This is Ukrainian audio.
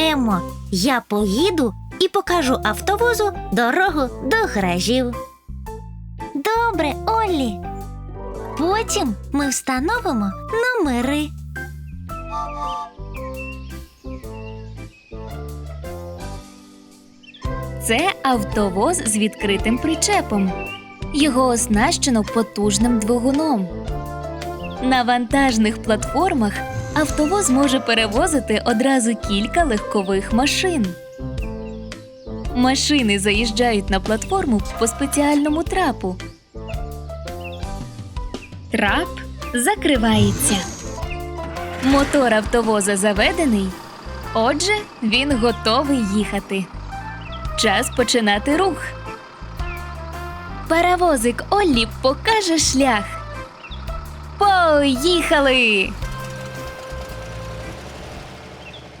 Емо, я поїду і покажу автовозу дорогу до гаражів. Добре, Оллі. Потім ми встановимо номери. Це автовоз з відкритим причепом. Його оснащено потужним двигуном. На вантажних платформах автовоз може перевозити одразу кілька легкових машин. Машини заїжджають на платформу по спеціальному трапу. Трап закривається. Мотор автовоза заведений. Отже, він готовий їхати. Час починати рух. Паровозик Оллі покаже шлях. Поїхали!